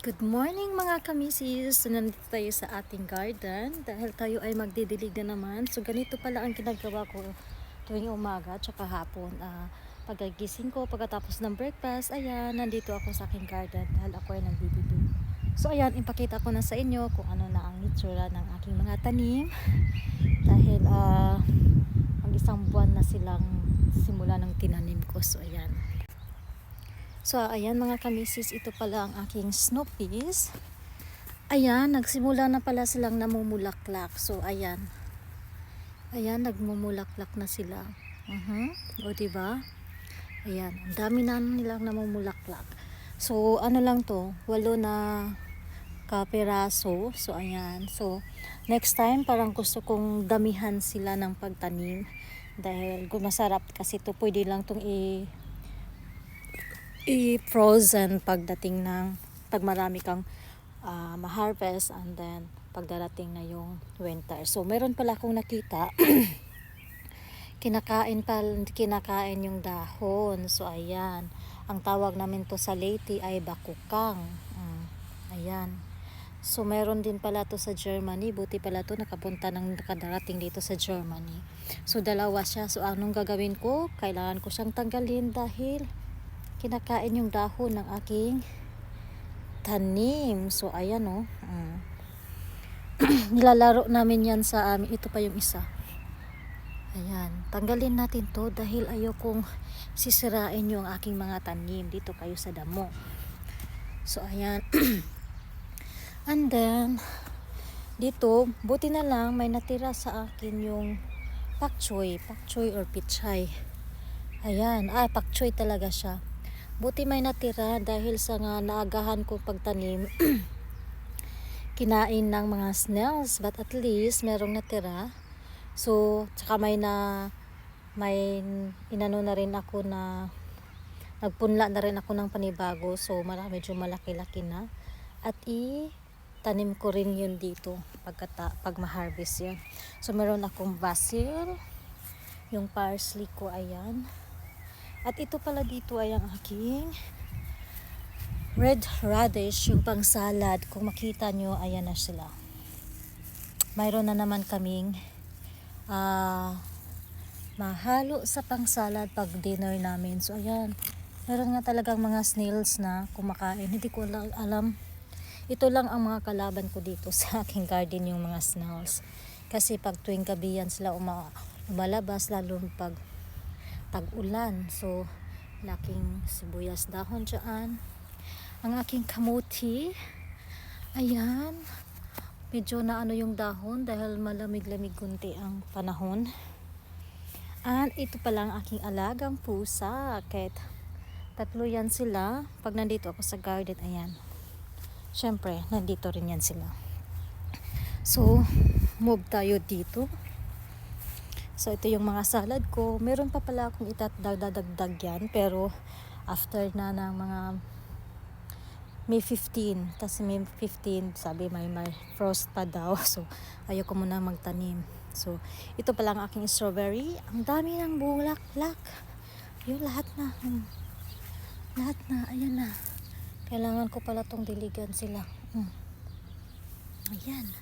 Good morning mga kamisis! Nandito tayo sa ating garden dahil tayo ay magdidilig na naman. So ganito pala ang ginagawa ko tuwing umaga tsaka hapon. Ah, pagkagising ko pagkatapos ng breakfast, ayan, nandito ako sa aking garden dahil ako ay nagdidilig. So ayan, ipakita ko na sa inyo kung ano na ang itsura ng aking mga tanim. Dahil ah, ang isang buwan na silang simula ng tinanim ko. So ayan. So, ayan mga kamisis, ito pala ang aking snow. Ayan, nagsimula na pala silang namumulaklak. So, ayan. Ayan, nagmumulaklak na sila. uh O, diba? Ayan, ang dami na nilang namumulaklak. So, ano lang to, walo na kapiraso. So, ayan. So, next time, parang gusto kong damihan sila ng pagtanim. Dahil masarap kasi to pwede lang tong i i-frozen pagdating ng pag marami kang ah, ma-harvest and then pagdarating na yung winter. So meron pala akong nakita kinakain pa kinakain yung dahon. So ayan, ang tawag namin to sa Leyte ay bakukang. Mm, ayan. So meron din pala to sa Germany. Buti pala to nakapunta ng nakadarating dito sa Germany. So dalawa siya. So anong gagawin ko? Kailangan ko siyang tanggalin dahil kinakain yung dahon ng aking tanim. So, ayan o. Oh. Mm. Nilalaro namin yan sa amin. Ito pa yung isa. Ayan. Tanggalin natin to dahil ayokong sisirain yung aking mga tanim dito kayo sa damo. So, ayan. And then, dito, buti na lang may natira sa akin yung pak choy. Pak choy or pichay. Ayan. Ah, pak choy talaga siya. Buti may natira dahil sa nga naagahan ko pagtanim kinain ng mga snails but at least merong natira. So, tsaka may na may inano na rin ako na nagpunla na rin ako ng panibago so marami medyo malaki-laki na at i tanim ko rin yun dito pagkata, pag ma-harvest yun. So meron akong basil, yung parsley ko ayan. At ito pala dito ay ang aking red radish, yung pang salad. Kung makita nyo, ayan na sila. Mayroon na naman kaming uh, mahalo sa pang salad pag dinner namin. So ayan, meron nga talagang mga snails na kumakain. Hindi ko alam. Ito lang ang mga kalaban ko dito sa aking garden yung mga snails. Kasi pag tuwing gabi yan sila uma umalabas lalo pag tag-ulan. So, laking sibuyas dahon dyan. Ang aking kamuti, ayan, medyo na ano yung dahon dahil malamig-lamig kunti ang panahon. At ito pala ang aking alagang pusa. Kahit tatlo yan sila. Pag nandito ako sa garden, ayan. Syempre, nandito rin yan sila. So, move tayo dito. So, ito yung mga salad ko. Meron pa pala akong itatdagdagdag yan. Pero, after na ng mga May 15. Kasi May 15, sabi may, may frost pa daw. So, ayoko muna magtanim. So, ito pala ang aking strawberry. Ang dami ng bulaklak. Yung lahat na. Hmm. Lahat na. Ayan na. Kailangan ko pala tong diligan sila. Hmm. Ayan.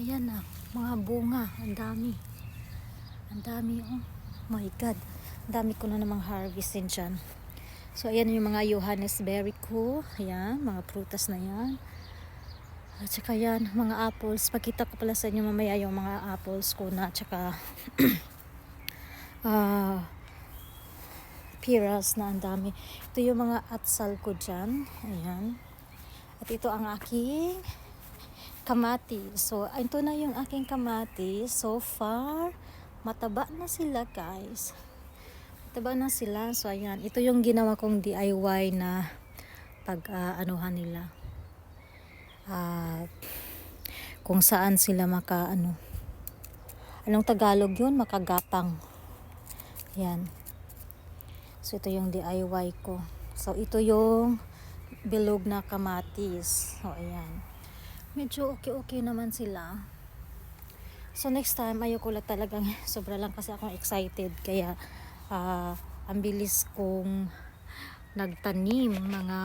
Ayan na. Mga bunga. Ang dami. Ang dami oh. My God. Ang dami ko na namang harvestin dyan. So, ayan yung mga Johannesberry ko. Ayan, mga prutas na yan. At saka yan, mga apples. Pakita ko pala sa inyo mamaya yung mga apples ko na. At saka, uh, piras na ang dami. Ito yung mga atsal ko dyan. Ayan. At ito ang aking kamatis. So, ito na yung aking kamatis. So far, mataba na sila guys. Mataba na sila. So ayan. Ito yung ginawa kong DIY na pag uh, anuhan nila. Uh, kung saan sila maka ano anong Tagalog yun? Makagapang yan so ito yung DIY ko. So ito yung bilog na kamatis. So ayan. Medyo okay okay naman sila So next time, ayoko lang talagang sobra lang kasi akong excited. Kaya uh, ang bilis kong nagtanim mga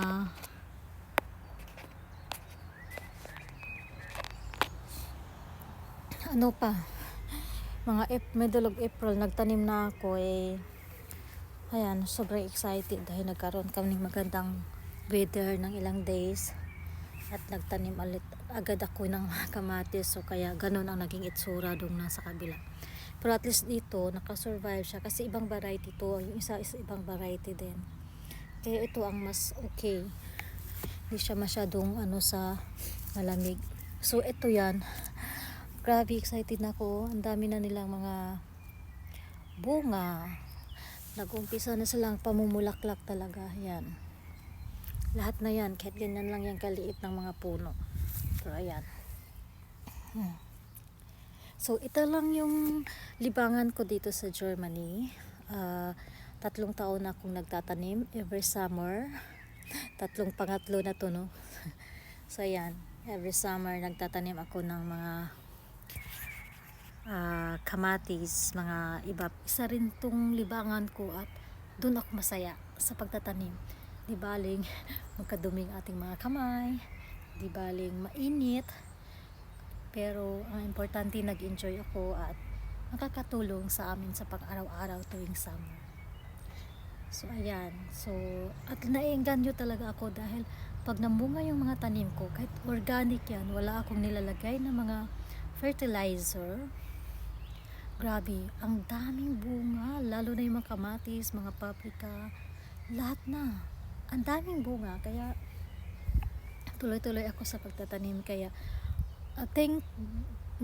ano pa mga April, middle of April nagtanim na ako eh ayan sobrang excited dahil nagkaroon kami ng magandang weather ng ilang days at nagtanim ulit agad ako ng mga kamatis. So kaya ganun ang naging itsura doon nasa kabila. Pero at least dito, nakasurvive siya. Kasi ibang variety to. Yung isa is ibang variety din. Kaya ito ang mas okay. Hindi siya masyadong ano sa malamig. So ito yan. Grabe excited na ako. Ang dami na nilang mga bunga. Nag-umpisa na silang pamumulaklak talaga. Yan. Lahat na yan. Kahit ganyan lang yung kaliit ng mga puno. Pero ayan. Hmm. So ito lang yung libangan ko dito sa Germany. Ah, tatlong taon na akong nagtatanim every summer. Tatlong pangatlo na to no. so ayan. Every summer nagtatanim ako ng mga ah, kamatis, mga iba. Isa rin tong libangan ko at doon ako masaya sa pagtatanim. Di baling magkaduming ating mga kamay, di baling mainit, pero ang importante nag-enjoy ako at nakakatulong sa amin sa pag-araw-araw tuwing summer. So ayan, so at naiengganyo talaga ako dahil pag namunga yung mga tanim ko, kahit organic yan, wala akong nilalagay na mga fertilizer, Grabe, ang daming bunga, lalo na yung mga kamatis, mga paprika, lahat na. Ang daming bunga, kaya tuloy-tuloy ako sa pagtatanim. Kaya, uh, thank,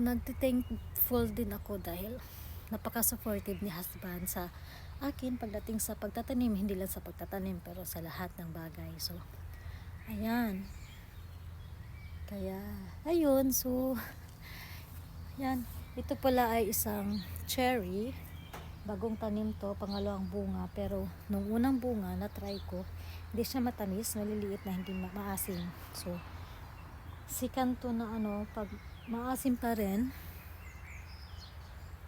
nagtithankful din ako dahil napaka-supportive ni husband sa akin pagdating sa pagtatanim, hindi lang sa pagtatanim, pero sa lahat ng bagay. So, ayan. Kaya, ayun, so, yan. Ito pala ay isang cherry. Bagong tanim to, pangalawang bunga. Pero nung unang bunga na try ko, hindi siya matamis, maliliit na hindi ma- maasim. So, si kanto na ano, pag maasim pa rin,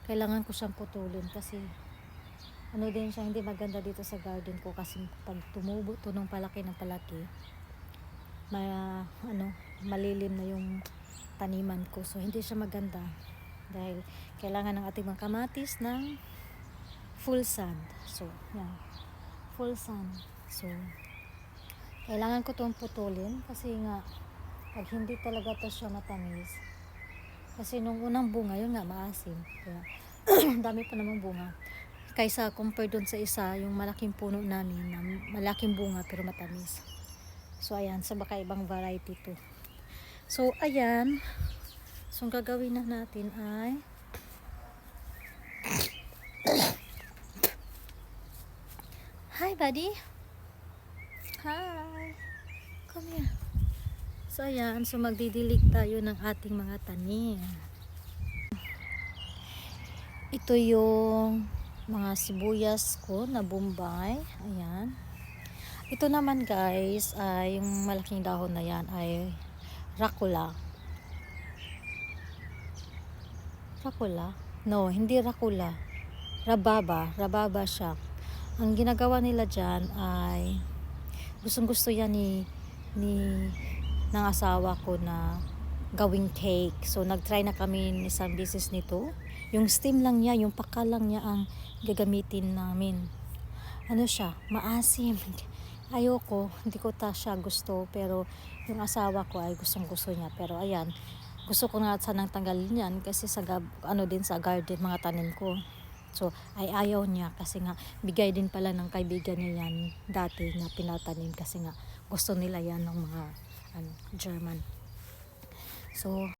kailangan ko siyang putulin kasi ano din siya, hindi maganda dito sa garden ko kasi pag tumubo to ng palaki ng palaki, may ano, malilim na yung taniman ko. So, hindi siya maganda dahil kailangan ng ating mga kamatis ng full sun. So, yan. Full sun. So, kailangan ko itong putulin kasi nga pag hindi talaga to siya matamis kasi nung unang bunga yun nga maasim kaya dami pa namang bunga kaysa compare dun sa isa yung malaking puno namin na malaking bunga pero matamis so ayan sa baka ibang variety to so ayan So, ang gagawin na natin ay Hi, buddy. Hi. Come here. So, ayan. So, magdidilig tayo ng ating mga tanim. Ito yung mga sibuyas ko na bombay. Ayan. Ito naman guys, ay yung malaking dahon na yan ay rakula. Rakula? No, hindi rakula. Rababa. Rababa siya. Ang ginagawa nila dyan ay gustong gusto yan ni, ni ng asawa ko na gawing cake. So, nag-try na kami ng isang business nito. Yung steam lang niya, yung paka lang niya ang gagamitin namin. Ano siya? Maasim. Ayoko, hindi ko ta siya gusto. Pero yung asawa ko ay gustong gusto niya. Pero ayan, gusto ko nga sanang tanggalin yan kasi sa ano din sa garden mga tanim ko. So, ay ayaw niya kasi nga bigay din pala ng kaibigan niya yan dati na pinatanim kasi nga gusto nila yan ng mga ano, German. So,